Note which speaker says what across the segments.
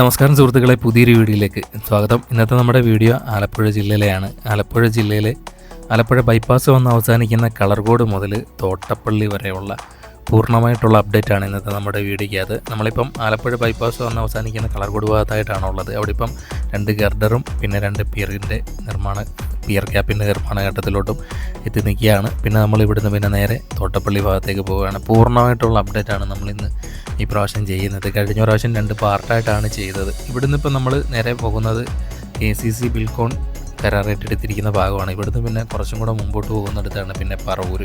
Speaker 1: നമസ്കാരം സുഹൃത്തുക്കളെ പുതിയൊരു വീഡിയോയിലേക്ക് സ്വാഗതം. ഇന്നത്തെ നമ്മുടെ വീഡിയോ ആലപ്പുഴ ജില്ലയിലെയാണ്. ആലപ്പുഴ ജില്ലയിലെ ആലപ്പുഴ ബൈപ്പാസ് വന്ന് അവസാനിക്കുന്ന കളർകോട് മുതൽ തോട്ടപ്പള്ളി വരെയുള്ള പൂർണമായിട്ടുള്ള അപ്ഡേറ്റ് ആണ് ഇന്നത്തെ നമ്മുടെ വീഡിയോയ്ക്കകത്ത് നമ്മളിപ്പം ആലപ്പുഴ ബൈപ്പാസ് വന്ന് അവസാനിക്കുന്ന കളർകോട് ഭാഗത്തായിട്ടാണ് ഉള്ളത്. അവിടെ ഇപ്പം രണ്ട് ഗർഡറും പിന്നെ രണ്ട് പിയറിന്റെ നിർമ്മാണ പിയർ ക്യാപ്പിന്റെ നിർമ്മാണ ഘട്ടത്തിലോട്ടും എത്തി നിൽക്കുകയാണ്. പിന്നെ നമ്മൾ ഇവിടുന്ന് പിന്നെ നേരെ തോട്ടപ്പള്ളി ഭാഗത്തേക്ക് പോവുകയാണ്. പൂർണമായിട്ടുള്ള അപ്ഡേറ്റ് ആണ് നമ്മളിന്ന് ഈ പ്രാവശ്യം ചെയ്യുന്നത്. കഴിഞ്ഞ പ്രാവശ്യം രണ്ട് പാർട്ടായിട്ടാണ് ചെയ്തത്. ഇവിടുന്ന് ഇപ്പം നമ്മൾ നേരെ പോകുന്നത് കെ സി സി ബിൽക്കോൺ കരാറേറ്റെടുത്തിരിക്കുന്ന ഭാഗമാണ്. ഇവിടുന്ന് പിന്നെ കുറച്ചും കൂടെ മുമ്പോട്ട് പോകുന്നിടത്താണ് പിന്നെ പറവൂർ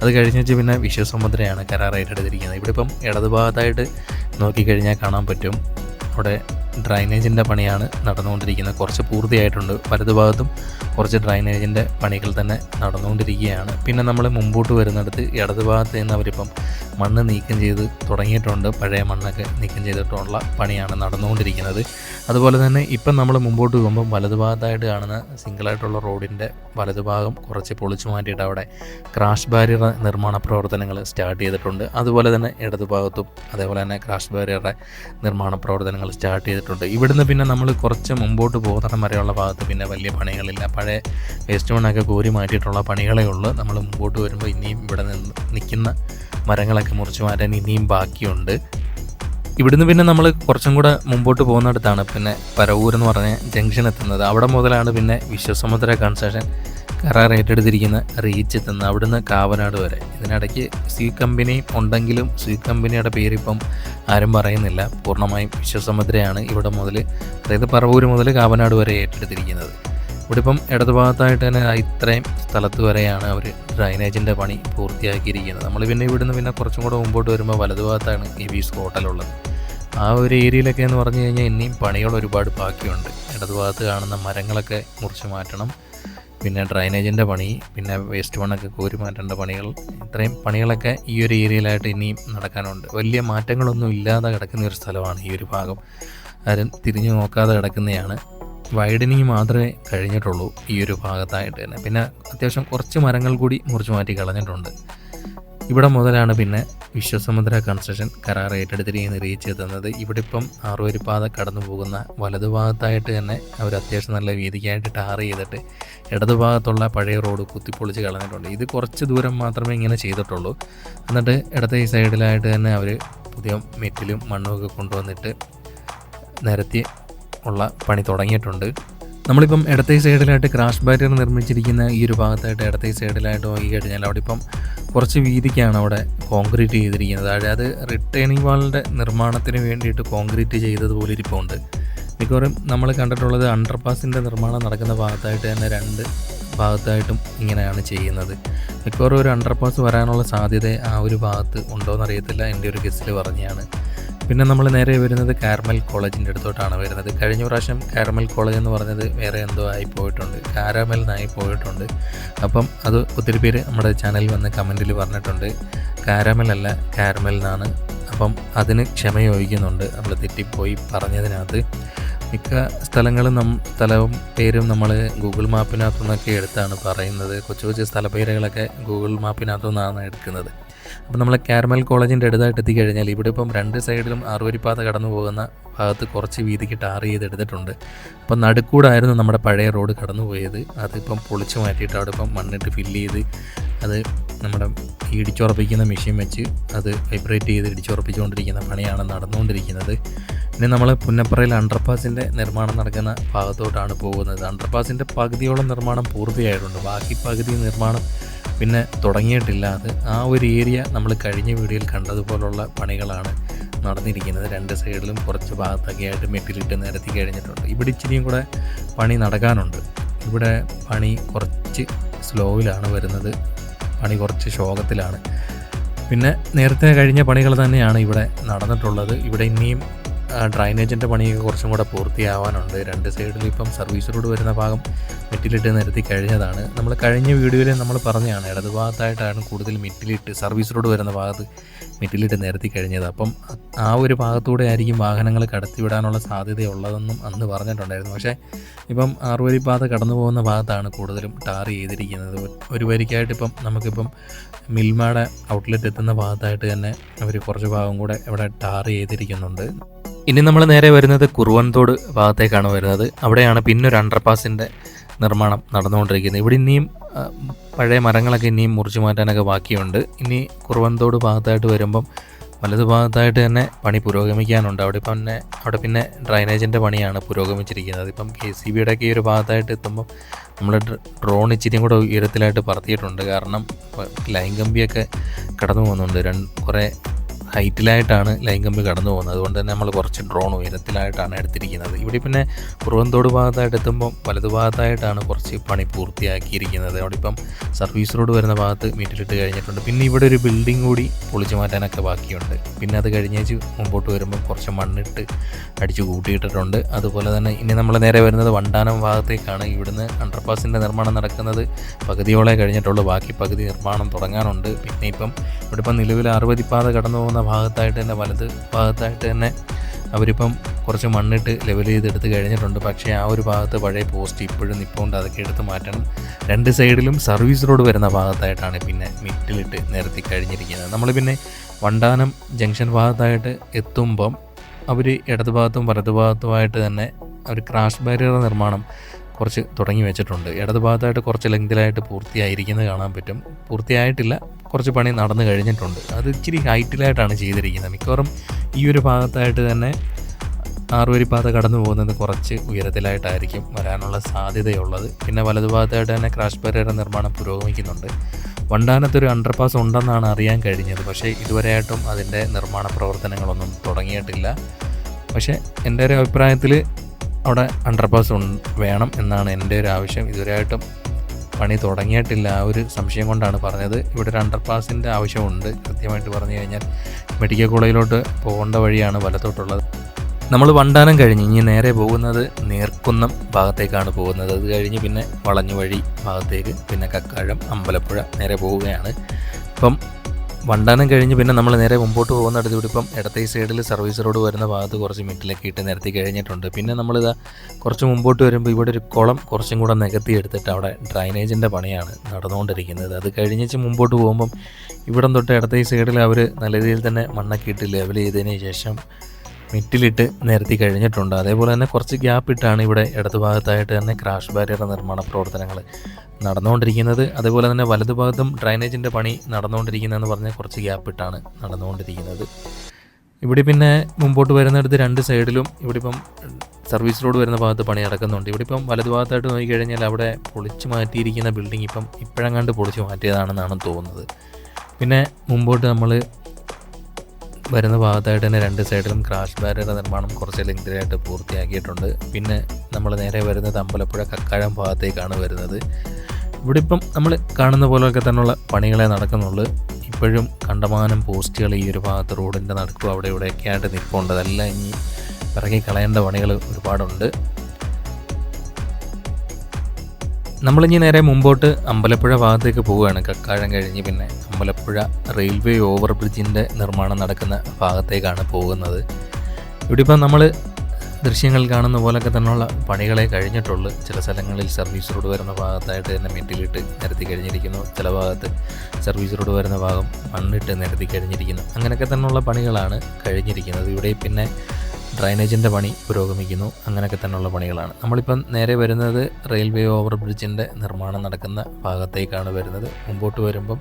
Speaker 1: അത് കഴിഞ്ഞ് വെച്ച് പിന്നെ വിശ്വസമുദ്രയാണ് കരാറേറ്റെടുത്തിരിക്കുന്നത് ഇവിടെ ഇപ്പം ഇടതുഭാഗത്തായിട്ട് നോക്കിക്കഴിഞ്ഞാൽ കാണാൻ പറ്റും. അവിടെ ഡ്രൈനേജിന്റെ പണിയാണ് നടന്നുകൊണ്ടിരിക്കുന്നത്. കുറച്ച് പൂർത്തിയായിട്ടുണ്ട്. വലതുഭാഗത്തും കുറച്ച് ഡ്രൈനേജിന്റെ പണികൾ തന്നെ നടന്നുകൊണ്ടിരിക്കുകയാണ്. പിന്നെ നമ്മൾ മുമ്പോട്ട് വരുന്നിടത്ത് ഇടതുഭാഗത്ത് നിന്ന് അവരിപ്പം മണ്ണ് നീക്കം ചെയ്ത് തുടങ്ങിയിട്ടുണ്ട്. പഴയ മണ്ണൊക്കെ നീക്കം ചെയ്തിട്ടുള്ള പണിയാണ് നടന്നുകൊണ്ടിരിക്കുന്നത്. അതുപോലെ തന്നെ ഇപ്പം നമ്മൾ മുമ്പോട്ട് പോകുമ്പം വലതുഭാഗത്തായിട്ട് കാണുന്ന സിംഗിളായിട്ടുള്ള റോഡിന്റെ വലതുഭാഗം കുറച്ച് പൊളിച്ചു മാറ്റിയിട്ട് അവിടെ ക്രാഷ് ബാരിയർ നിർമ്മാണ പ്രവർത്തനങ്ങൾ സ്റ്റാർട്ട് ചെയ്തിട്ടുണ്ട്. അതുപോലെ തന്നെ ഇടതുഭാഗത്തും അതേപോലെ തന്നെ ക്രാഷ് ബാരിയറുടെ നിർമ്മാണ പ്രവർത്തനങ്ങൾ സ്റ്റാർട്ട് ചെയ്തിട്ടുണ്ട്. ഇവിടുന്ന് പിന്നെ നമ്മൾ കുറച്ച് മുമ്പോട്ട് പോകുന്നിടം വരെയുള്ള ഭാഗത്ത് പിന്നെ വലിയ പണികളില്ല. പഴയ വേസ്റ്റ് മണ്ണൊക്കെ കോരി മാറ്റിയിട്ടുള്ള പണികളേ ഉള്ളൂ. നമ്മൾ മുമ്പോട്ട് വരുമ്പോൾ ഇനിയും ഇവിടെ നിന്ന് നിൽക്കുന്ന മരങ്ങളൊക്കെ മുറിച്ച് മാറ്റാൻ ഇനിയും ബാക്കിയുണ്ട്. ഇവിടുന്ന് പിന്നെ നമ്മൾ കുറച്ചും കൂടെ മുമ്പോട്ട് പോകുന്നിടത്താണ് പിന്നെ പരവൂർ എന്ന് പറഞ്ഞ ജംഗ്ഷൻ എത്തുന്നത്. അവിടെ മുതലാണ് പിന്നെ വിശ്വസമുദ്ര കൺസ്ട്രക്ഷൻ കരാർ ഏറ്റെടുത്തിരിക്കുന്ന റീച്ച് എത്തുന്നത്. അവിടുന്ന് കാവനാട് വരെ. ഇതിനിടയ്ക്ക് സീ കമ്പനി ഉണ്ടെങ്കിലും സീ കമ്പനിയുടെ പേരിപ്പം ആരും പറയുന്നില്ല. പൂർണമായും വിശ്വസമുദ്രയാണ് ഇവിടെ മുതൽ അതായത് പറവൂർ മുതൽ കാവനാട് വരെ ഏറ്റെടുത്തിരിക്കുന്നത്. ഇവിടെ ഇപ്പം ഇടതുഭാഗത്തായിട്ട് തന്നെ ഇത്രയും സ്ഥലത്ത് വരെയാണ് അവർ ഡ്രൈനേജിന്റെ പണി പൂർത്തിയാക്കിയിരിക്കുന്നത്. നമ്മൾ പിന്നെ ഇവിടുന്ന് പിന്നെ കുറച്ചും കൂടെ മുമ്പോട്ട് വരുമ്പോൾ വലതുഭാഗത്താണ് വീസ് ഹോട്ടലുള്ളത്. ആ ഒരു ഏരിയയിലൊക്കെ എന്ന് പറഞ്ഞു കഴിഞ്ഞാൽ ഇനിയും പണികൾ ഒരുപാട് ബാക്കിയുണ്ട്. ഇടതുഭാഗത്ത് കാണുന്ന മരങ്ങളൊക്കെ മുറിച്ച് മാറ്റണം. പിന്നെ ഡ്രൈനേജിന്റെ പണി പിന്നെ വേസ്റ്റ് മണ്ണൊക്കെ കോരി മാറ്റേണ്ട പണികൾ ഇത്രയും പണികളൊക്കെ ഈ ഒരു ഏരിയയിലായിട്ട് ഇനിയും നടക്കാനുണ്ട്. വലിയ മാറ്റങ്ങളൊന്നും ഇല്ലാതെ കിടക്കുന്ന ഒരു സ്ഥലമാണ് ഈ ഒരു ഭാഗം. ആരും തിരിഞ്ഞു നോക്കാതെ കിടക്കുന്നതാണ്. വൈഡനിങ് മാത്രമേ കഴിഞ്ഞിട്ടുള്ളൂ ഈ ഒരു ഭാഗത്തായിട്ട് തന്നെ. പിന്നെ അത്യാവശ്യം കുറച്ച് മരങ്ങൾ കൂടി മുറിച്ച് മാറ്റി കളഞ്ഞിട്ടുണ്ട്. ഇവിടെ മുതലാണ് പിന്നെ വിശ്വസമുദ്ര കൺസ്ട്രക്ഷൻ കരാർ ഏറ്റെടുത്തിരിക്കുന്ന റീച്ച് എത്തുന്നത്. ഇവിടെ ഇപ്പം ആറുവരിപ്പാത കടന്നു പോകുന്ന വലതുഭാഗത്തായിട്ട് തന്നെ അവർ അത്യാവശ്യം നല്ല വീതിക്കായിട്ട് ടാർ ചെയ്തിട്ട് ഇടതുഭാഗത്തുള്ള പഴയ റോഡ് കുത്തിപ്പൊളിച്ച് കളഞ്ഞിട്ടുണ്ട്. ഇത് കുറച്ച് ദൂരം മാത്രമേ ഇങ്ങനെ ചെയ്തിട്ടുള്ളൂ. എന്നിട്ട് ഇടത്തെ ഈ സൈഡിലായിട്ട് തന്നെ അവർ പുതിയ മെറ്റിലും മണ്ണുമൊക്കെ കൊണ്ടുവന്നിട്ട് നിരത്തി ഉള്ള പണി തുടങ്ങിയിട്ടുണ്ട്. നമ്മളിപ്പം ഇടത്തെ സൈഡിലായിട്ട് ക്രാഷ് ബാരിയർ നിർമ്മിച്ചിരിക്കുന്ന ഈ ഒരു ഭാഗത്തായിട്ട് ഇടത്തെ സൈഡിലായിട്ട് നോക്കി കഴിഞ്ഞാൽ അവിടെ ഇപ്പം കുറച്ച് വീതിക്കാണ് അവിടെ കോൺക്രീറ്റ് ചെയ്തിരിക്കുന്നത്. അതായത് റിട്ടേണിംഗ് വാളിന്റെ നിർമ്മാണത്തിന് വേണ്ടിയിട്ട് കോൺക്രീറ്റ് ചെയ്തതുപോലെ ഇരിപ്പുണ്ട്. മിക്കവാറും നമ്മൾ കണ്ടിട്ടുള്ളത് അണ്ടർപാസിന്റെ നിർമ്മാണം നടക്കുന്ന ഭാഗത്തായിട്ട് തന്നെ രണ്ട് ഭാഗത്തായിട്ടും ഇങ്ങനെയാണ് ചെയ്യുന്നത്. മിക്കവാറും ഒരു അണ്ടർപാസ് വരാനുള്ള സാധ്യത ആ ഒരു ഭാഗത്ത് ഉണ്ടോയെന്നറിയത്തില്ല എന്റെ ഒരു ഗസ്റ്റിൽ പറഞ്ഞാണ് പിന്നെ നമ്മൾ നേരെ വരുന്നത് കാർമൽ കോളേജിന്റെ അടുത്തോട്ടാണ് വരുന്നത്. കഴിഞ്ഞ പ്രാവശ്യം കാർമൽ കോളേജ് എന്ന് പറഞ്ഞത് വേറെ എന്തോ ആയി പോയിട്ടുണ്ട്. കാരാമൽ എന്നായി പോയിട്ടുണ്ട്. അപ്പം അത് ഒത്തിരി പേര് നമ്മുടെ ചാനലിൽ വന്ന് കമന്റിൽ പറഞ്ഞിട്ടുണ്ട്. കാരാമൽ അല്ല കാർമൽ എന്നാണ് അപ്പം അതിന് ക്ഷമ ചോദിക്കുന്നുണ്ട് നമ്മൾ തെറ്റിപ്പോയി പറഞ്ഞതിനകത്ത്. മിക്ക സ്ഥലങ്ങളും നം സ്ഥലവും പേരും നമ്മൾ ഗൂഗിൾ മാപ്പിനകത്തു നിന്നൊക്കെ എടുത്താണ് പറയുന്നത്. കൊച്ചു കൊച്ചു സ്ഥലപ്പേരുകളൊക്കെ ഗൂഗിൾ മാപ്പിനകത്തു നിന്നാണ് എടുക്കുന്നത്. അപ്പോൾ നമ്മൾ കാരമൽ കോളേജിന്റെ അടുത്തായിട്ട് എത്തിക്കഴിഞ്ഞാൽ ഇവിടെ ഇപ്പം രണ്ട് സൈഡിലും അറുവരിപ്പാത കടന്നു പോകുന്ന ഭാഗത്ത് കുറച്ച് വീതിക്ക് ടാർ ചെയ്ത് എടുത്തിട്ടുണ്ട് അപ്പം നടുക്കൂടായിരുന്നു നമ്മുടെ പഴയ റോഡ് കടന്നു പോയത്. അതിപ്പം പൊളിച്ചു മാറ്റിയിട്ട് അവിടെ ഇപ്പം മണ്ണിട്ട് ഫില്ല് ചെയ്ത് അത് നമ്മുടെ ഇടിച്ചുറപ്പിക്കുന്ന മെഷീൻ വെച്ച് അത് വൈബ്രേറ്റ് ചെയ്ത് ഇടിച്ചുറപ്പിച്ചുകൊണ്ടിരിക്കുന്ന പണിയാണ് നടന്നുകൊണ്ടിരിക്കുന്നത്. ഇനി നമ്മൾ പുന്നപ്പറയിൽ അണ്ടർപാസിന്റെ നിർമ്മാണം നടക്കുന്ന ഭാഗത്തോട്ടാണ് പോകുന്നത്. അണ്ടർപാസിന്റെ പകുതിയോളം നിർമ്മാണം പൂർത്തിയായിട്ടുണ്ട്. ബാക്കി പകുതി നിർമ്മാണം പിന്നെ തുടങ്ങിയിട്ടില്ല. അത് ആ ഒരു ഏരിയ നമ്മൾ കഴിഞ്ഞ വീഡിയോയിൽ കണ്ടതുപോലുള്ള പണികളാണ് നടന്നിരിക്കുന്നത്. രണ്ട് സൈഡിലും കുറച്ച് ഭാഗത്തൊക്കെ ആയിട്ട് മെറ്റിലിട്ട് നിരത്തി കഴിഞ്ഞിട്ടുണ്ട്. ഇവിടെ ഇച്ചിരിയും കൂടെ പണി നടക്കാനുണ്ട്. ഇവിടെ പണി കുറച്ച് സ്ലോയിലാണ് വരുന്നത്. പണി കുറച്ച് ശോകത്തിലാണ്. പിന്നെ നേരത്തെ കഴിഞ്ഞ പണികൾ തന്നെയാണ് ഇവിടെ നടന്നിട്ടുള്ളത്. ഇവിടെ ഇനിയും ഡ്രൈനേജിന്റെ പണിയൊക്കെ കുറച്ചും കൂടെ പൂർത്തിയാവാനുണ്ട്. രണ്ട് സൈഡിലും ഇപ്പം സർവീസ് റോഡ് വരുന്ന ഭാഗം മെറ്റിലിട്ട് നിരത്തി കഴിഞ്ഞതാണ്. നമ്മൾ കഴിഞ്ഞ വീഡിയോയിൽ നമ്മൾ പറഞ്ഞതാണ് ഇടതുഭാഗത്തായിട്ടാണ് കൂടുതൽ മെറ്റിലിട്ട് സർവീസ് റോഡ് വരുന്ന ഭാഗത്ത് മെറ്റിലിട്ട് നിരത്തി കഴിഞ്ഞത്. അപ്പം ആ ഒരു ഭാഗത്തൂടെ ആയിരിക്കും വാഹനങ്ങൾ കടത്തിവിടാനുള്ള സാധ്യതയുള്ളതെന്നും അന്ന് പറഞ്ഞിട്ടുണ്ടായിരുന്നു. പക്ഷേ ഇപ്പം ആറുവരി പാത കടന്നു പോകുന്ന ഭാഗത്താണ് കൂടുതലും ടാർ ചെയ്തിരിക്കുന്നത്. ഒരു വരിക്കായിട്ട് ഇപ്പം നമുക്കിപ്പം മിൽമയുടെ ഔട്ട്ലെറ്റ് എത്തുന്ന ഭാഗത്തായിട്ട് തന്നെ അവർ കുറച്ച് ഭാഗം കൂടെ ഇവിടെ ടാർ ചെയ്തിരിക്കുന്നുണ്ട്. ഇനി നമ്മൾ നേരെ വരുന്നത് കുറുവൻതോട് ഭാഗത്തേക്കാണ് വരുന്നത്. അവിടെയാണ് പിന്നൊരു അണ്ടർപാസിന്റെ നിർമ്മാണം നടന്നുകൊണ്ടിരിക്കുന്നത്. ഇവിടെ ഇനിയും പഴയ മരങ്ങളൊക്കെ ഇനിയും മുറിച്ചു മാറ്റാനൊക്കെ ബാക്കിയുണ്ട്. ഇനി കുറുവൻതോട് ഭാഗത്തായിട്ട് വരുമ്പം വലതു ഭാഗത്തായിട്ട് തന്നെ പണി പുരോഗമിക്കാനുണ്ട്. അവിടെ ഇപ്പം തന്നെ അവിടെ പിന്നെ ഡ്രൈനേജിന്റെ പണിയാണ് പുരോഗമിച്ചിരിക്കുന്നത്. ഇപ്പം കെ സി ബിയുടെ ഒക്കെ ഈ ഒരു ഭാഗത്തായിട്ട് എത്തുമ്പോൾ നമ്മൾ ഡ്രോൺ ഇച്ചിരിയും കൂടെ ഉയരത്തിലായിട്ട് പറത്തിയിട്ടുണ്ട്. കാരണം ലൈൻ കമ്പിയൊക്കെ കടന്നു പോകുന്നുണ്ട്. രണ്ട് കുറേ ഹൈറ്റിലായിട്ടാണ് ലൈൻ കമ്പി കടന്നു പോകുന്നത്. അതുകൊണ്ട് തന്നെ നമ്മൾ കുറച്ച് ഡ്രോൺ ഉയരത്തിലായിട്ടാണ് എടുത്തിരിക്കുന്നത്. ഇവിടെ പിന്നെ പുറവന്തോട് ഭാഗത്തായിട്ട് എത്തുമ്പോൾ വലതു ഭാഗത്തായിട്ടാണ് കുറച്ച് പണി പൂർത്തിയാക്കിയിരിക്കുന്നത്. അവിടെ ഇപ്പം സർവീസ് റോഡ് വരുന്ന ഭാഗത്ത് മീറ്റിലിട്ട് കഴിഞ്ഞിട്ടുണ്ട്. പിന്നെ ഇവിടെ ഒരു ബിൽഡിംഗ് കൂടി പൊളിച്ചു മാറ്റാനൊക്കെ ബാക്കിയുണ്ട്. പിന്നെ അത് കഴിഞ്ഞേച്ച് മുമ്പോട്ട് വരുമ്പോൾ കുറച്ച് മണ്ണിട്ട് അടിച്ചു കൂട്ടിയിട്ടിട്ടുണ്ട്. അതുപോലെ തന്നെ ഇനി നമ്മൾ നേരെ വരുന്നത് വണ്ടാനം ഭാഗത്തേക്കാണ്. ഇവിടുന്ന് അണ്ടർപാസിന്റെ നിർമ്മാണം നടക്കുന്നത് പകുതിയോളെ കഴിഞ്ഞിട്ടുള്ളൂ. ബാക്കി പകുതി നിർമ്മാണം തുടങ്ങാനുണ്ട്. പിന്നെ ഇപ്പം ഇവിടെ ഇപ്പം നിലവിൽ അറുപതിപ്പാത കടന്നു ഭാഗത്തായിട്ട് തന്നെ വലത് ഭാഗത്തായിട്ട് തന്നെ അവരിപ്പം കുറച്ച് മണ്ണിട്ട് ലെവൽ ചെയ്തെടുത്ത് കഴിഞ്ഞിട്ടുണ്ട്. പക്ഷേ ആ ഒരു ഭാഗത്ത് പഴയ പോസ്റ്റ് ഇപ്പോഴും നിൽപ്പുണ്ട് അതൊക്കെ എടുത്ത് മാറ്റണം. രണ്ട് സൈഡിലും സർവീസ് റോഡ് വരുന്ന ഭാഗത്തായിട്ടാണ് പിന്നെ മിറ്റിലിട്ട് നിരത്തി കഴിഞ്ഞിരിക്കുന്നത്. നമ്മൾ പിന്നെ വണ്ടാനം ജംഗ്ഷൻ ഭാഗത്തായിട്ട് എത്തുമ്പം അവർ ഇടതു ഭാഗത്തും വലത് ഭാഗത്തുമായിട്ട് തന്നെ ഒരു ക്രാഷ് ബാരിയർ നിർമ്മാണം കുറച്ച് തുടങ്ങി വെച്ചിട്ടുണ്ട്. ഇടതു ഭാഗത്തായിട്ട് കുറച്ച് ലെങ്തിലായിട്ട് പൂർത്തിയായിരിക്കുന്നത് കാണാൻ പറ്റും. പൂർത്തിയായിട്ടില്ല. കുറച്ച് പണി നടന്നു കഴിഞ്ഞിട്ടുണ്ട്. അത് ഇച്ചിരി ഹൈറ്റിലായിട്ടാണ് ചെയ്തിരിക്കുന്നത്. മിക്കവാറും ഈ ഒരു ഭാഗത്തായിട്ട് തന്നെ ആറുവരിപ്പാത കടന്നു പോകുന്നത് കുറച്ച് ഉയരത്തിലായിട്ടായിരിക്കും വരാനുള്ള സാധ്യതയുള്ളത്. പിന്നെ വലതുഭാഗത്തായിട്ട് തന്നെ ക്രാഷ് ബാരിയർ നിർമ്മാണം പുരോഗമിക്കുന്നുണ്ട്. വണ്ടാനത്തൊരു അണ്ടർപാസ് ഉണ്ടെന്നാണ് അറിയാൻ കഴിഞ്ഞത്. പക്ഷേ ഇതുവരെയായിട്ടും അതിന്റെ നിർമ്മാണ പ്രവർത്തനങ്ങളൊന്നും തുടങ്ങിയിട്ടില്ല. പക്ഷേ എന്റെ ഒരു അഭിപ്രായത്തിൽ അവിടെ അണ്ടർപാസ് വേണം എന്നാണ് എന്റെ ഒരു ആവശ്യം. ഇതുവരെയായിട്ടും പണി തുടങ്ങിയിട്ടില്ല. ആ ഒരു സംശയം കൊണ്ടാണ് പറഞ്ഞത്. ഇവിടെ ഒരു അണ്ടർപാസിന്റെ ആവശ്യമുണ്ട്. കൃത്യമായിട്ട് പറഞ്ഞു കഴിഞ്ഞാൽ മെഡിക്കൽ കോളേജിലോട്ട് പോകേണ്ട വഴിയാണ് വലത്തോട്ടുള്ളത്. നമ്മൾ വണ്ടാനം കഴിഞ്ഞ് ഇനി നേരെ പോകുന്നത് നേർക്കുന്നം ഭാഗത്തേക്കാണ് പോകുന്നത്. അത് കഴിഞ്ഞ് പിന്നെ വളഞ്ഞു വഴി ഭാഗത്തേക്ക് പിന്നെ കക്കാഴം അമ്പലപ്പുഴ നേരെ പോവുകയാണ്. ഇപ്പം വണ്ടാനം കഴിഞ്ഞ് പിന്നെ നമ്മൾ നേരെ മുമ്പോട്ട് പോകുന്ന അടുത്തുകൂടി ഇപ്പം ഇടത്തെ സൈഡിൽ സർവീസ് റോഡ് വരുന്ന ഭാഗത്ത് കുറച്ച് മിനിറ്റിലൊക്കെ ഇട്ട് നിരത്തി കഴിഞ്ഞിട്ടുണ്ട്. പിന്നെ നമ്മളിതാ കുറച്ച് മുമ്പോട്ട് വരുമ്പോൾ ഇവിടെ ഒരു കുളം കുറച്ചും കൂടെ നികത്തി എടുത്തിട്ട് അവിടെ ഡ്രൈനേജിന്റെ പണിയാണ് നടന്നുകൊണ്ടിരിക്കുന്നത്. അത് കഴിഞ്ഞിച്ച് മുമ്പോട്ട് പോകുമ്പം ഇവിടം തൊട്ട് ഇടത്തെ സൈഡിൽ അവർ നല്ല രീതിയിൽ തന്നെ മണ്ണൊക്കെ ഇട്ട് ലെവൽ ചെയ്തതിന് ശേഷം മിറ്റിലിട്ട് നിരത്തി കഴിഞ്ഞിട്ടുണ്ട്. അതേപോലെ തന്നെ കുറച്ച് ഗ്യാപ്പ് ഇട്ടാണ് ഇവിടെ ഇടതുഭാഗത്തായിട്ട് തന്നെ ക്രാഷ് ബാരിയർ നിർമ്മാണ പ്രവർത്തനങ്ങൾ നടന്നുകൊണ്ടിരിക്കുന്നത്. അതേപോലെ തന്നെ വലതുഭാഗത്തും ഡ്രൈനേജിന്റെ പണി നടന്നുകൊണ്ടിരിക്കുന്നതെന്ന് പറഞ്ഞാൽ കുറച്ച് ഗ്യാപ്പ് ഇട്ടാണ് നടന്നുകൊണ്ടിരിക്കുന്നത്. ഇവിടെ പിന്നെ മുമ്പോട്ട് വരുന്നിടത്ത് രണ്ട് സൈഡിലും ഇവിടെ ഇപ്പം സർവീസ് റോഡ് വരുന്ന ഭാഗത്ത് പണി നടക്കുന്നുണ്ട്. ഇവിടെ ഇപ്പം വലതുഭാഗത്തായിട്ട് നോക്കിക്കഴിഞ്ഞാൽ അവിടെ പൊളിച്ചു മാറ്റിയിരിക്കുന്ന ബിൽഡിംഗ് ഇപ്പം ഇപ്പോഴെങ്ങാണ്ട് പൊളിച്ചു മാറ്റിയതാണെന്നാണ് തോന്നുന്നത്. പിന്നെ മുമ്പോട്ട് നമ്മൾ വരുന്ന ഭാഗത്തായിട്ട് തന്നെ രണ്ട് സൈഡിലും ക്രാഷ് ബാരിയറുടെ നിർമ്മാണം കുറച്ച് ലെങ്തിലായിട്ട് പൂർത്തിയാക്കിയിട്ടുണ്ട്. പിന്നെ നമ്മൾ നേരെ വരുന്നത് അമ്പലപ്പുഴ കക്കാഴം ഭാഗത്തേക്കാണ് വരുന്നത്. ഇവിടെ ഇപ്പം നമ്മൾ കാണുന്ന പോലെയൊക്കെ തന്നെയുള്ള പണികളെ നടക്കുന്നുള്ളൂ. ഇപ്പോഴും കണ്ടമാനം പോസ്റ്റുകൾ ഈ ഒരു ഭാഗത്ത് റോഡിന്റെ നടക്കും അവിടെ ഇവിടെയൊക്കെ ആയിട്ട് നിൽപ്പുണ്ട്. അതെല്ലാം ഇനി ഇറങ്ങി കളയേണ്ട പണികൾ ഒരുപാടുണ്ട്. നമ്മളിനി നേരെ മുമ്പോട്ട് അമ്പലപ്പുഴ ഭാഗത്തേക്ക് പോവുകയാണ്. കക്കാഴം കഴിഞ്ഞ് പിന്നെ അമ്പലപ്പുഴ റെയിൽവേ ഓവർ ബ്രിഡ്ജിന്റെ നിർമ്മാണം നടക്കുന്ന ഭാഗത്തേക്കാണ് പോകുന്നത്. ഇവിടെ ഇപ്പം നമ്മൾ ദൃശ്യങ്ങൾ കാണുന്ന പോലൊക്കെ തന്നെയുള്ള പണികളെ കഴിഞ്ഞിട്ടുള്ളൂ. ചില സ്ഥലങ്ങളിൽ സർവീസ് റോഡ് വരുന്ന ഭാഗത്തായിട്ട് തന്നെ മെറ്റിലിട്ട് നിരത്തി കഴിഞ്ഞിരിക്കുന്നു. ചില ഭാഗത്ത് സർവീസ് റോഡ് വരുന്ന ഭാഗം മണ്ണിട്ട് നിരത്തി കഴിഞ്ഞിരിക്കുന്നു. അങ്ങനെയൊക്കെ തന്നെയുള്ള പണികളാണ് കഴിഞ്ഞിരിക്കുന്നത്. ഇവിടെ പിന്നെ ഡ്രൈനേജിന്റെ പണി പുരോഗമിക്കുന്നു. അങ്ങനെയൊക്കെ തന്നെയുള്ള പണികളാണ്. നമ്മളിപ്പം നേരെ വരുന്നത് റെയിൽവേ ഓവർ ബ്രിഡ്ജിന്റെ നിർമ്മാണം നടക്കുന്ന ഭാഗത്തേക്കാണ് വരുന്നത്. മുമ്പോട്ട് വരുമ്പം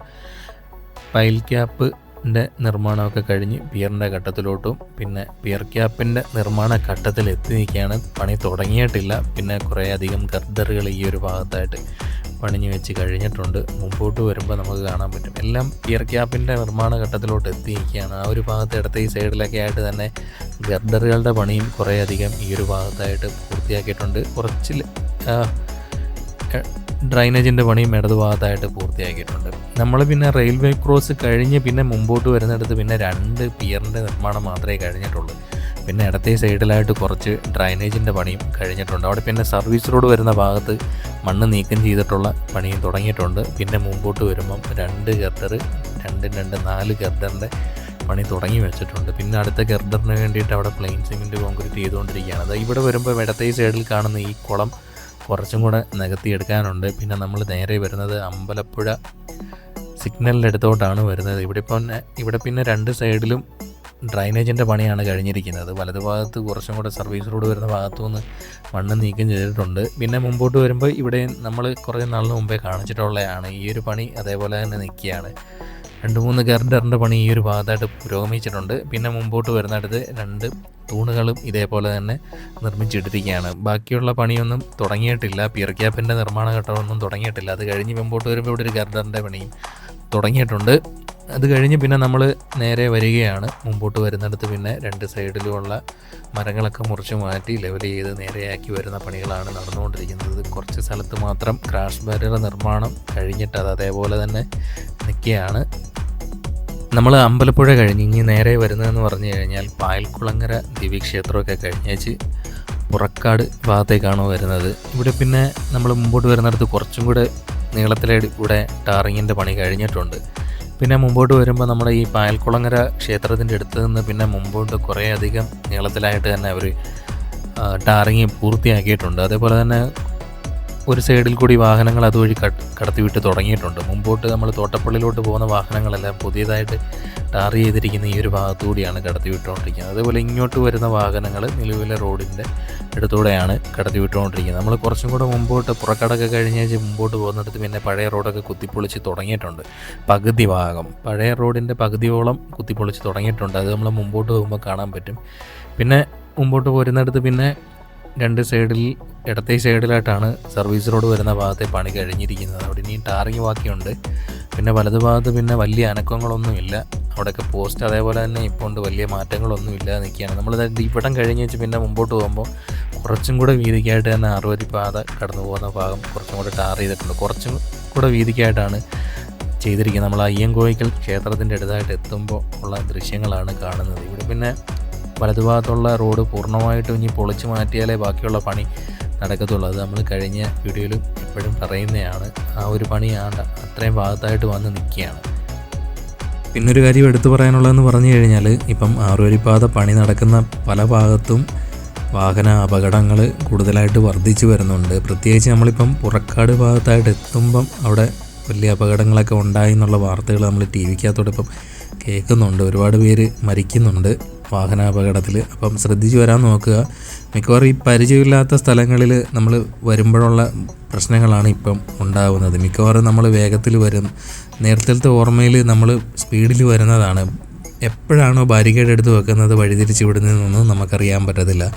Speaker 1: പൈൽ ക്യാപ്പിന്റെ നിർമ്മാണമൊക്കെ കഴിഞ്ഞ് പിയറിന്റെ ഘട്ടത്തിലോട്ടും പിന്നെ പിയർ ക്യാപ്പിന്റെ നിർമ്മാണ ഘട്ടത്തിൽ എത്തി നിൽക്കുകയാണ്. പണി തുടങ്ങിയിട്ടില്ല. പിന്നെ കുറേ അധികം ഗർഡറുകൾ ഈ ഒരു ഭാഗത്തായിട്ട് പണിഞ്ഞു വെച്ച് കഴിഞ്ഞിട്ടുണ്ട്. മുമ്പോട്ട് വരുമ്പോൾ നമുക്ക് കാണാൻ പറ്റും. എല്ലാം ഇയർ ക്യാപ്പിന്റെ നിർമ്മാണ ഘട്ടത്തിലോട്ട് എത്തിയിരിക്കുകയാണ്. ആ ഒരു ഭാഗത്ത് ഇടത്ത് ഈ സൈഡിലൊക്കെ ആയിട്ട് തന്നെ ഗർഡറുകളുടെ പണിയും കുറേയധികം ഈ ഒരു ഭാഗത്തായിട്ട് പൂർത്തിയാക്കിയിട്ടുണ്ട്. കുറച്ച് ഡ്രൈനേജിന്റെ പണിയും ഇടത് ഭാഗത്തായിട്ട് പൂർത്തിയാക്കിയിട്ടുണ്ട്. നമ്മൾ പിന്നെ റെയിൽവേ ക്രോസ് കഴിഞ്ഞ് പിന്നെ മുമ്പോട്ട് വരുന്നിടത്ത് പിന്നെ രണ്ട് പിയറിന്റെ നിർമ്മാണം മാത്രമേ കഴിഞ്ഞിട്ടുള്ളൂ. പിന്നെ ഇടത്തെ സൈഡിലായിട്ട് കുറച്ച് ഡ്രൈനേജിന്റെ പണിയും കഴിഞ്ഞിട്ടുണ്ട്. അവിടെ പിന്നെ സർവീസ് റോഡ് വരുന്ന ഭാഗത്ത് മണ്ണ് നീക്കം ചെയ്തിട്ടുള്ള പണിയും തുടങ്ങിയിട്ടുണ്ട്. പിന്നെ മുമ്പോട്ട് വരുമ്പം രണ്ട് ഗർഡർ രണ്ടും രണ്ട് നാല് ഗർഡറിന്റെ പണി തുടങ്ങി വെച്ചിട്ടുണ്ട്. പിന്നെ അടുത്ത ഗർഡറിന് വേണ്ടിയിട്ട് അവിടെ പ്ലെയിൻ സിമെന്റ് കോൺക്രീറ്റ് ചെയ്തുകൊണ്ടിരിക്കുകയാണ്. അത് ഇവിടെ വരുമ്പോൾ ഇടത്തെ സൈഡിൽ കാണുന്ന ഈ കുളം കുറച്ചും കൂടെ നികത്തിയെടുക്കാനുണ്ട് പിന്നെ നമ്മൾ നേരെ വരുന്നത് അമ്പലപ്പുഴ സിഗ്നലിന്റെ അടുത്തോട്ടാണ് വരുന്നത്. ഇവിടെ ഇപ്പം ഇവിടെ പിന്നെ രണ്ട് സൈഡിലും ഡ്രൈനേജിന്റെ പണിയാണ് കഴിഞ്ഞിരിക്കുന്നത്. വലതു ഭാഗത്ത് കുറച്ചും കൂടെ സർവീസ് റോഡ് വരുന്ന ഭാഗത്തു നിന്ന് മണ്ണ് നീക്കം ചെയ്തിട്ടുണ്ട്. പിന്നെ മുമ്പോട്ട് വരുമ്പോൾ ഇവിടെ നമ്മൾ കുറേ നാളിന് മുമ്പേ കാണിച്ചിട്ടുള്ളതാണ് ഈ ഒരു പണി അതേപോലെ തന്നെ നിൽക്കുകയാണ്. രണ്ട് മൂന്ന് ഗർഡറിന്റെ പണി ഈ ഒരു ഭാഗത്തായിട്ട് പുരോഗമിച്ചിട്ടുണ്ട്. പിന്നെ മുമ്പോട്ട് വരുന്നിടത്ത് രണ്ട് തൂണുകളും ഇതേപോലെ തന്നെ നിർമ്മിച്ചെടുത്തിരിക്കുകയാണ് ബാക്കിയുള്ള പണിയൊന്നും തുടങ്ങിയിട്ടില്ല. പിയർ ക്യാപ്പിന്റെ നിർമ്മാണ ഘട്ടമൊന്നും തുടങ്ങിയിട്ടില്ല. അത് കഴിഞ്ഞ് മുമ്പോട്ട് വരുമ്പോൾ ഇവിടെ ഒരു ഗർഡറിന്റെ പണിയും തുടങ്ങിയിട്ടുണ്ട്. അത് കഴിഞ്ഞ് പിന്നെ നമ്മൾ നേരെ വരികയാണ്. മുമ്പോട്ട് വരുന്നിടത്ത് പിന്നെ രണ്ട് സൈഡിലുമുള്ള മരങ്ങളൊക്കെ മുറിച്ച് മാറ്റി ലെവൽ ചെയ്ത് നേരെയാക്കി വരുന്ന പണികളാണ് നടന്നുകൊണ്ടിരിക്കുന്നത്. കുറച്ച് സ്ഥലത്ത് മാത്രം ക്രാഷ് ബാരിയർ നിർമ്മാണം കഴിഞ്ഞിട്ട് അത് അതേപോലെ തന്നെ നിൽക്കുകയാണ്. നമ്മൾ അമ്പലപ്പുഴ കഴിഞ്ഞ് ഇനി നേരെ വരുന്നതെന്ന് പറഞ്ഞു കഴിഞ്ഞാൽ പായൽക്കുളങ്ങര ദേവീക്ഷേത്രമൊക്കെ കഴിഞ്ഞേച്ച് പുറക്കാട് ഭാഗത്തേക്കാണ് വരുന്നത്. ഇവിടെ പിന്നെ നമ്മൾ മുമ്പോട്ട് വരുന്നിടത്ത് കുറച്ചും കൂടെ നീളത്തിലെ ഇവിടെ ടാറിങ്ങിന്റെ പണി കഴിഞ്ഞിട്ടുണ്ട്. പിന്നെ മുമ്പോട്ട് വരുമ്പോൾ നമ്മുടെ ഈ പായൽക്കുളങ്ങര ക്ഷേത്രത്തിന്റെ അടുത്ത് നിന്ന് പിന്നെ മുമ്പോട്ട് കുറേ അധികം നീളത്തിലായിട്ട് തന്നെ അവർ ടാറിങ് പൂർത്തിയാക്കിയിട്ടുണ്ട്. അതേപോലെ തന്നെ ഒരു സൈഡിൽ കൂടി വാഹനങ്ങൾ അതുവഴി കടത്തിവിട്ട് തുടങ്ങിയിട്ടുണ്ട്. മുമ്പോട്ട് നമ്മൾ തോട്ടപ്പള്ളിയിലോട്ട് പോകുന്ന വാഹനങ്ങളെല്ലാം പുതിയതായിട്ട് ടാർ ചെയ്തിരിക്കുന്ന ഈ ഒരു ഭാഗത്തുകൂടിയാണ് കടത്തിവിട്ടുകൊണ്ടിരിക്കുന്നത്. അതേപോലെ ഇങ്ങോട്ട് വരുന്ന വാഹനങ്ങൾ നിലവിലെ റോഡിന്റെ അടുത്തൂടെയാണ് കടത്തിവിട്ടുകൊണ്ടിരിക്കുന്നത് നമ്മൾ കുറച്ചും കൂടെ മുമ്പോട്ട് പുറക്കടൊക്കെ കഴിഞ്ഞാൽ മുമ്പോട്ട് പോകുന്നിടത്ത് പിന്നെ പഴയ റോഡൊക്കെ കുത്തിപ്പൊളിച്ച് തുടങ്ങിയിട്ടുണ്ട്. പകുതി ഭാഗം. പഴയ റോഡിന്റെ പകുതിയോളം കുത്തിപ്പൊളിച്ച് തുടങ്ങിയിട്ടുണ്ട്. അത് നമ്മൾ മുമ്പോട്ട് പോകുമ്പോൾ കാണാൻ പറ്റും. പിന്നെ മുമ്പോട്ട് പോരുന്നിടത്ത് പിന്നെ രണ്ട് സൈഡിൽ ഇടത്തെ സൈഡിലായിട്ടാണ് സർവീസ് റോഡ് വരുന്ന ഭാഗത്തെ പണി കഴിഞ്ഞിരിക്കുന്നത്. അവിടെ ഇനിയും ടാറിങ് ബാക്കിയുണ്ട്. പിന്നെ വലതു ഭാഗത്ത് പിന്നെ വലിയ അനക്കങ്ങളൊന്നുമില്ല. അവിടെയൊക്കെ പോസ്റ്റ് അതേപോലെ തന്നെ ഇപ്പോൾ ഉണ്ട് വലിയ മാറ്റങ്ങളൊന്നും ഇല്ലാതെ നിൽക്കുകയാണ്. നമ്മൾ ഇവിടം കഴിഞ്ഞ് വെച്ച് പിന്നെ മുമ്പോട്ട് പോകുമ്പോൾ കുറച്ചും കൂടെ വീതിക്കായിട്ട് തന്നെ അറുപതി പാത കടന്നു പോകുന്ന ഭാഗം കുറച്ചും കൂടെ ടാർ ചെയ്തിട്ടുണ്ട്. കുറച്ചും കൂടെ വീതിക്കായിട്ടാണ് ചെയ്തിരിക്കുന്നത്. നമ്മൾ അയ്യങ്കോയിക്കൽ ക്ഷേത്രത്തിന്റെ അടുത്തായിട്ട് എത്തുമ്പോൾ ഉള്ള ദൃശ്യങ്ങളാണ് കാണുന്നത്. ഇവിടെ പിന്നെ വലതുഭാഗത്തുള്ള റോഡ് പൂർണമായിട്ടും ഇനി പൊളിച്ചു മാറ്റിയാലേ ബാക്കിയുള്ള പണി നടക്കത്തുള്ളൂ. അത് നമ്മൾ കഴിഞ്ഞ വീഡിയോയിലും എപ്പോഴും പറയുന്നതാണ്. ആ ഒരു പണി ആണ്ട അത്രയും ഭാഗത്തായിട്ട് വന്ന് നിൽക്കുകയാണ്. പിന്നൊരു കാര്യം എടുത്തു പറയാനുള്ളതെന്ന് പറഞ്ഞു കഴിഞ്ഞാൽ ഇപ്പം ആറുവരിപ്പാത പണി നടക്കുന്ന പല ഭാഗത്തും വാഹന അപകടങ്ങൾ കൂടുതലായിട്ട് വർദ്ധിച്ചു വരുന്നുണ്ട്. പ്രത്യേകിച്ച് നമ്മളിപ്പം പുറക്കാട് ഭാഗത്തായിട്ട് എത്തുമ്പം അവിടെ വലിയ അപകടങ്ങളൊക്കെ ഉണ്ടായി എന്നുള്ള വാർത്തകൾ നമ്മൾ ടി വിക്കകത്തോടെ ഇപ്പം കേൾക്കുന്നുണ്ട്. ഒരുപാട് പേര് മരിക്കുന്നുണ്ട് വാഹനാപകടത്തിൽ അപ്പം ശ്രദ്ധിച്ചു വരാൻ നോക്കുക. മിക്കവാറും ഈ പരിചയമില്ലാത്ത സ്ഥലങ്ങളിൽ നമ്മൾ വരുമ്പോഴുള്ള പ്രശ്നങ്ങളാണ് ഇപ്പം ഉണ്ടാകുന്നത് മിക്കവാറും നമ്മൾ വേഗത്തിൽ വരും. നേരത്തെ ഓർമ്മയിൽ നമ്മൾ സ്പീഡിൽ വരുന്നതാണ്. എപ്പോഴാണോ ബാരിക്കേഡ് എടുത്ത് വെക്കുന്നത് വഴിതിരിച്ച് വിടുന്നതെന്നൊന്നും നമുക്കറിയാൻ പറ്റത്തില്ല.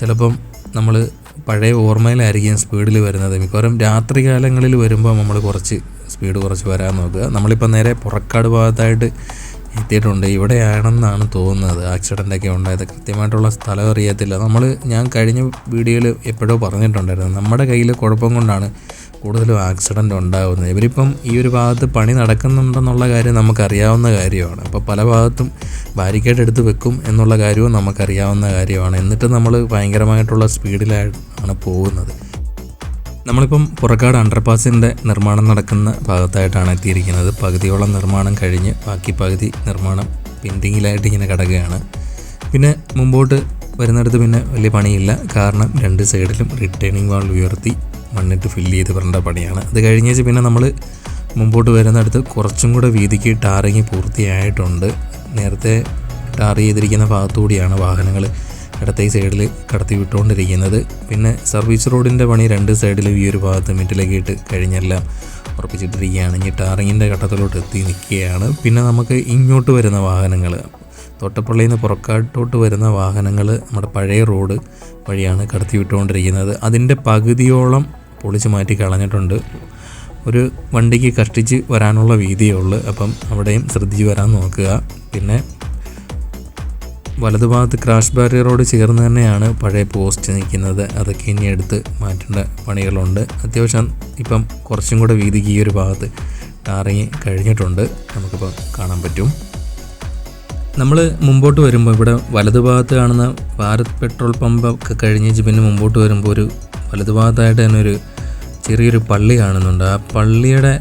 Speaker 1: ചിലപ്പം നമ്മൾ പഴയ ഓർമ്മയിലായിരിക്കും സ്പീഡിൽ വരുന്നത്. മിക്കവാറും രാത്രി കാലങ്ങളിൽ വരുമ്പോൾ നമ്മൾ കുറച്ച് സ്പീഡ് കുറച്ച് വരാൻ നോക്കുക. നമ്മളിപ്പോൾ നേരെ പുറക്കാട് ഭാഗത്തായിട്ട് എത്തിയിട്ടുണ്ട്. ഇവിടെയാണെന്നാണ് തോന്നുന്നത്. ആക്സിഡന്റൊക്കെ ഉണ്ടായത്. കൃത്യമായിട്ടുള്ള സ്ഥലം അറിയത്തില്ല. നമ്മൾ ഞാൻ കഴിഞ്ഞ വീഡിയോയിൽ എപ്പോഴോ പറഞ്ഞിട്ടുണ്ടായിരുന്നു. നമ്മുടെ കയ്യിൽ കുഴപ്പം കൊണ്ടാണ് കൂടുതലും ആക്സിഡന്റ് ഉണ്ടാകുന്നത് ഇവരിപ്പം ഈ ഒരു ഭാഗത്ത് പണി നടക്കുന്നുണ്ടെന്നുള്ള കാര്യം നമുക്കറിയാവുന്ന കാര്യമാണ്. അപ്പോൾ പല ഭാഗത്തും ബാരിക്കേഡ് എടുത്ത് വെക്കും എന്നുള്ള കാര്യവും നമുക്കറിയാവുന്ന കാര്യമാണ്. എന്നിട്ട് നമ്മൾ ഭയങ്കരമായിട്ടുള്ള സ്പീഡിലാണ് പോകുന്നത്. നമ്മളിപ്പം പുറക്കാട് അണ്ടർപാസിന്റെ നിർമ്മാണം നടക്കുന്ന ഭാഗത്തായിട്ടാണ് എത്തിയിരിക്കുന്നത്. പകുതിയോളം നിർമ്മാണം കഴിഞ്ഞ് ബാക്കി പകുതി നിർമ്മാണം പെൻഡിങ്ങിലായിട്ട് ഇങ്ങനെ കിടക്കുകയാണ്. പിന്നെ മുമ്പോട്ട് വരുന്നിടത്ത് പിന്നെ വലിയ പണിയില്ല. കാരണം രണ്ട് സൈഡിലും റിട്ടേണിംഗ് വാൾ ഉയർത്തി മണ്ണിട്ട് ഫില്ല് ചെയ്ത് വരേണ്ട പണിയാണ്. അത് കഴിഞ്ഞേച്ച് പിന്നെ നമ്മൾ മുമ്പോട്ട് വരുന്നിടത്ത് കുറച്ചും കൂടെ വീതിക്ക് ടാറിങ് പൂർത്തിയായിട്ടുണ്ട്. നേരത്തെ ടാർ ചെയ്തിരിക്കുന്ന ഭാഗത്തുകൂടിയാണ് വാഹനങ്ങൾ ഇടത്തെ സൈഡിൽ കടത്തി വിട്ടുകൊണ്ടിരിക്കുന്നത് പിന്നെ സർവീസ് റോഡിന്റെ പണി രണ്ട് സൈഡിലും ഈ ഒരു ഭാഗത്ത് മിറ്റിലേക്ക് ഇട്ട് കഴിഞ്ഞെല്ലാം ഉറപ്പിച്ചിട്ടിരിക്കുകയാണ്. ഇനി ടാറിങ്ങിന്റെ ഘട്ടത്തിലോട്ട് എത്തി നിൽക്കുകയാണ്. പിന്നെ നമുക്ക് ഇങ്ങോട്ട് വരുന്ന വാഹനങ്ങൾ തോട്ടപ്പള്ളിയിൽ നിന്ന് പുറക്കാട്ടോട്ട് വരുന്ന വാഹനങ്ങൾ നമ്മുടെ പഴയ റോഡ് വഴിയാണ് കടത്തി വിട്ടുകൊണ്ടിരിക്കുന്നത് അതിന്റെ പകുതിയോളം പൊളിച്ച് മാറ്റി കളഞ്ഞിട്ടുണ്ട്. ഒരു വണ്ടിക്ക് കഷ്ടിച്ച് വരാനുള്ള വീതിയേ ഉള്ളൂ. അപ്പം അവിടെയും ശ്രദ്ധിച്ച് വരാൻ നോക്കുക. പിന്നെ വലതുഭാഗത്ത് ക്രാഷ് ബാരിയറോട് ചേർന്ന് തന്നെയാണ് പഴയ പോസ്റ്റ് നിൽക്കുന്നത്. അതൊക്കെ ഇനി എടുത്ത് മാറ്റേണ്ട പണികളുണ്ട്. അത്യാവശ്യം ഇപ്പം കുറച്ചും കൂടെ വീതിക്ക് ഈ ഒരു ഭാഗത്ത് ടാറിങ് കഴിഞ്ഞിട്ടുണ്ട്. നമുക്കിപ്പോൾ കാണാൻ പറ്റും. നമ്മൾ മുമ്പോട്ട് വരുമ്പോൾ ഇവിടെ വലതുഭാഗത്ത് കാണുന്ന ഭാരത് പെട്രോൾ പമ്പ് ഒക്കെ കഴിഞ്ഞ് പിന്നെ മുമ്പോട്ട് വരുമ്പോൾ ഒരു വലതുഭാഗത്തായിട്ട് തന്നെ ഒരു ചെറിയൊരു പള്ളി കാണുന്നുണ്ട്. ആ പള്ളിയുടെ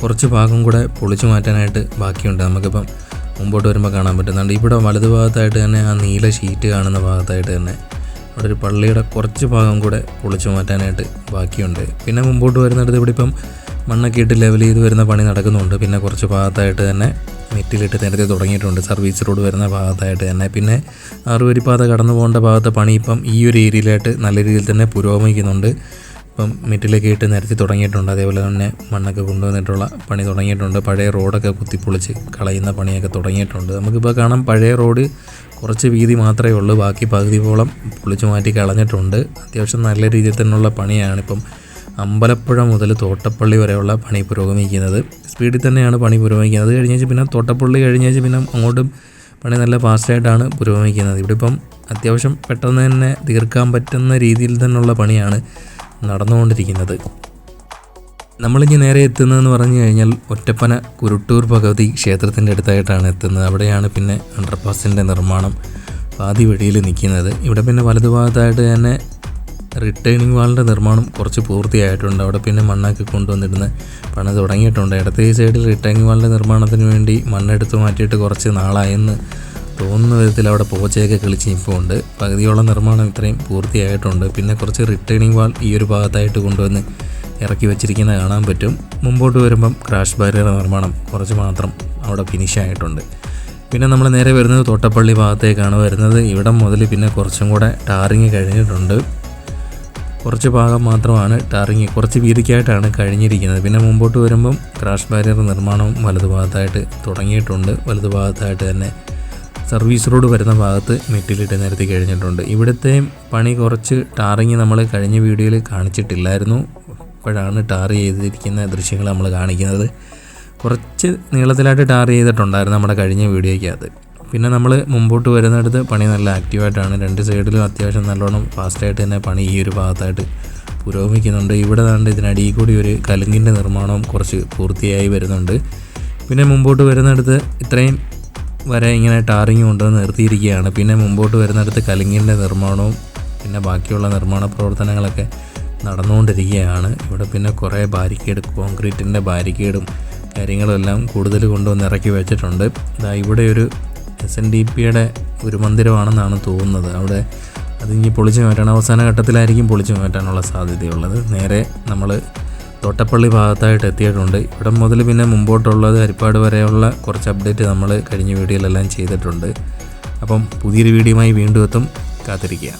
Speaker 1: കുറച്ച് ഭാഗം കൂടെ പൊളിച്ചു മാറ്റാനായിട്ട് ബാക്കിയുണ്ട്. നമുക്കിപ്പം മുമ്പോട്ട് വരുമ്പോൾ കാണാൻ പറ്റുന്നുണ്ട്. ഇവിടെ വലതുഭാഗത്തായിട്ട് തന്നെ ആ നീല ഷീറ്റ് കാണുന്ന ഭാഗത്തായിട്ട് തന്നെ അവിടെ ഒരു പള്ളിയുടെ കുറച്ച് ഭാഗം കൂടെ പൊളിച്ചു മാറ്റാനായിട്ട് ബാക്കിയുണ്ട്. പിന്നെ മുമ്പോട്ട് വരുന്നിടത്ത് ഇവിടെ ഇപ്പം മണ്ണൊക്കെ ഇട്ട് ലെവൽ ചെയ്ത് വരുന്ന പണി നടക്കുന്നുണ്ട്. പിന്നെ കുറച്ച് ഭാഗത്തായിട്ട് തന്നെ മെറ്റിലിട്ട് നേരത്തെ തുടങ്ങിയിട്ടുണ്ട്. സർവീസ് റോഡ് വരുന്ന ഭാഗത്തായിട്ട് തന്നെ. പിന്നെ ആറുവരിപ്പാത കടന്നു പോകേണ്ട ഭാഗത്തെ പണി ഇപ്പം ഈ ഒരു ഏരിയയിലായിട്ട് നല്ല രീതിയിൽ തന്നെ പുരോഗമിക്കുന്നുണ്ട്. ഇപ്പം മെറ്റിലൊക്കെ ഇട്ട് നിരത്തി തുടങ്ങിയിട്ടുണ്ട്. അതേപോലെ തന്നെ മണ്ണൊക്കെ കൊണ്ടുവന്നിട്ടുള്ള പണി തുടങ്ങിയിട്ടുണ്ട്. പഴയ റോഡൊക്കെ കുത്തിപ്പൊളിച്ച് കളയുന്ന പണിയൊക്കെ തുടങ്ങിയിട്ടുണ്ട്. നമുക്കിപ്പോൾ കാണാം പഴയ റോഡ് കുറച്ച് വീതി മാത്രമേ ഉള്ളൂ. ബാക്കി പകുതിയോളം പൊളിച്ചു മാറ്റി കളഞ്ഞിട്ടുണ്ട്. അത്യാവശ്യം നല്ല രീതിയിൽ തന്നെയുള്ള പണിയാണ് ഇപ്പം അമ്പലപ്പുഴ മുതൽ തോട്ടപ്പള്ളി വരെയുള്ള പണി പുരോഗമിക്കുന്നത്. സ്പീഡിൽ തന്നെയാണ് പണി പുരോഗമിക്കുന്നത്. അത് കഴിഞ്ഞേച്ച് പിന്നെ തോട്ടപ്പള്ളി കഴിഞ്ഞേച്ച് പിന്നെ അങ്ങോട്ടും പണി നല്ല ഫാസ്റ്റായിട്ടാണ് പുരോഗമിക്കുന്നത്. ഇവിടെ ഇപ്പം അത്യാവശ്യം പെട്ടെന്ന് തന്നെ തീർക്കാൻ പറ്റുന്ന രീതിയിൽ തന്നെയുള്ള പണിയാണ് നടന്നുകൊണ്ടിരിക്കുന്നത്. നമ്മളിനി നേരെ എത്തുന്നതെന്ന് പറഞ്ഞു കഴിഞ്ഞാൽ ഒറ്റപ്പന കുരുട്ടൂർ ഭഗവതി ക്ഷേത്രത്തിന്റെ അടുത്തായിട്ടാണ് എത്തുന്നത്. അവിടെയാണ് പിന്നെ അണ്ടർപാസിന്റെ നിർമ്മാണം പാതി വഴിയിൽ നിൽക്കുന്നത്. ഇവിടെ പിന്നെ വലതുഭാഗത്തായിട്ട് തന്നെ റിട്ടേണിംഗ് വാളിന്റെ നിർമ്മാണം കുറച്ച് പൂർത്തിയായിട്ടുണ്ട്. അവിടെ പിന്നെ മണ്ണാക്കി കൊണ്ടുവന്നിരുന്ന് പണി തുടങ്ങിയിട്ടുണ്ട്. ഇടത്തെ ഈ സൈഡിൽ റിട്ടേണിംഗ് വാളിന്റെ നിർമ്മാണത്തിന് വേണ്ടി മണ്ണെടുത്ത് മാറ്റിയിട്ട് കുറച്ച് നാളായെന്ന് തോന്നുന്ന വിധത്തിൽ അവിടെ പോച്ചയൊക്കെ കിളിച്ച് നിൽപ്പുണ്ട് പകുതിയോളം നിർമ്മാണം ഇത്രയും പൂർത്തിയായിട്ടുണ്ട്. പിന്നെ കുറച്ച് റിട്ടേണിംഗ് വാൾ ഈ ഒരു ഭാഗത്തായിട്ട് കൊണ്ടുവന്ന് ഇറക്കി വെച്ചിരിക്കുന്നത് കാണാൻ പറ്റും. മുമ്പോട്ട് വരുമ്പം ക്രാഷ് ബാരിയർ നിർമ്മാണം കുറച്ച് മാത്രം അവിടെ ഫിനിഷ് ആയിട്ടുണ്ട്. പിന്നെ നമ്മൾ നേരെ വരുന്നത് തോട്ടപ്പള്ളി ഭാഗത്തേക്കാണ് വരുന്നത്. ഇവിടം മുതൽ പിന്നെ കുറച്ചും കൂടെ ടാറിങ് കഴിഞ്ഞിട്ടുണ്ട്. കുറച്ച് ഭാഗം മാത്രമാണ് ടാറിങ് കുറച്ച് വീതിക്കായിട്ടാണ് കഴിഞ്ഞിരിക്കുന്നത്. പിന്നെ മുമ്പോട്ട് വരുമ്പം ക്രാഷ് ബാരിയർ നിർമ്മാണം വലതുഭാഗത്തായിട്ട് തുടങ്ങിയിട്ടുണ്ട്. വലതുഭാഗത്തായിട്ട് തന്നെ സർവീസ് റോഡ് വരുന്ന ഭാഗത്ത് മെറ്റിലിട്ട് നിരത്തി കഴിഞ്ഞിട്ടുണ്ട്. ഇവിടുത്തെ പണി കുറച്ച് ടാറിങ് നമ്മൾ കഴിഞ്ഞ വീഡിയോയിൽ കാണിച്ചിട്ടില്ലായിരുന്നു. ഇപ്പോഴാണ് ടാർ ചെയ്തിരിക്കുന്ന ദൃശ്യങ്ങൾ നമ്മൾ കാണിക്കുന്നത്. കുറച്ച് നീളത്തിലായിട്ട് ടാർ ചെയ്തിട്ടുണ്ടായിരുന്നു നമ്മുടെ കഴിഞ്ഞ വീഡിയോയ്ക്കകത്ത്. പിന്നെ നമ്മൾ മുമ്പോട്ട് വരുന്നിടത്ത് പണി നല്ല ആക്റ്റീവായിട്ടാണ്. രണ്ട് സൈഡിലും അത്യാവശ്യം നല്ലോണം ഫാസ്റ്റായിട്ട് തന്നെ പണി ഈ ഒരു ഭാഗത്തായിട്ട് പുരോഗമിക്കുന്നുണ്ട്. ഇവിടെ ദാണ്ട് ഇതിനടിയിൽ കൂടി ഒരു കലുങ്കിന്റെ നിർമ്മാണവും കുറച്ച് പൂർത്തിയായി വരുന്നുണ്ട്. പിന്നെ മുമ്പോട്ട് വരുന്നിടത്ത് ഇത്രയും വരെ ഇങ്ങനെ ടാറിങ് കൊണ്ടുവന്ന് നിർത്തിയിരിക്കുകയാണ്. പിന്നെ മുമ്പോട്ട് വരുന്നിടത്ത് കലുങ്കിന്റെ നിർമ്മാണവും പിന്നെ ബാക്കിയുള്ള നിർമ്മാണ പ്രവർത്തനങ്ങളൊക്കെ നടന്നുകൊണ്ടിരിക്കുകയാണ്. ഇവിടെ പിന്നെ കുറേ ബാരിക്കേഡ് കോൺക്രീറ്റിന്റെ ബാരിക്കേഡും കാര്യങ്ങളെല്ലാം കൂടുതൽ കൊണ്ടുവന്ന് ഇറക്കി വെച്ചിട്ടുണ്ട്. ഇതാ ഇവിടെ ഒരു എസ് എൻ ഡി പിയുടെ ഒരു മന്ദിരമാണെന്നാണ് തോന്നുന്നത്. അവിടെ അത് ഇനി പൊളിച്ചു മാറ്റണം അവസാന ഘട്ടത്തിലായിരിക്കും പൊളിച്ചു മാറ്റാനുള്ള സാധ്യതയുള്ളത്. നേരെ നമ്മൾ തോട്ടപ്പള്ളി ഭാഗത്തായിട്ട് എത്തിയിട്ടുണ്ട്. ഇവിടെ മുതൽ പിന്നെ മുമ്പോട്ടുള്ളത് ഹരിപ്പാട് വരെയുള്ള കുറച്ച് അപ്ഡേറ്റ് നമ്മൾ കഴിഞ്ഞ വീഡിയോയിലെല്ലാം ചെയ്തിട്ടുണ്ട്. അപ്പം പുതിയൊരു വീഡിയോയുമായി വീണ്ടും എത്തും. കാത്തിരിക്കുക.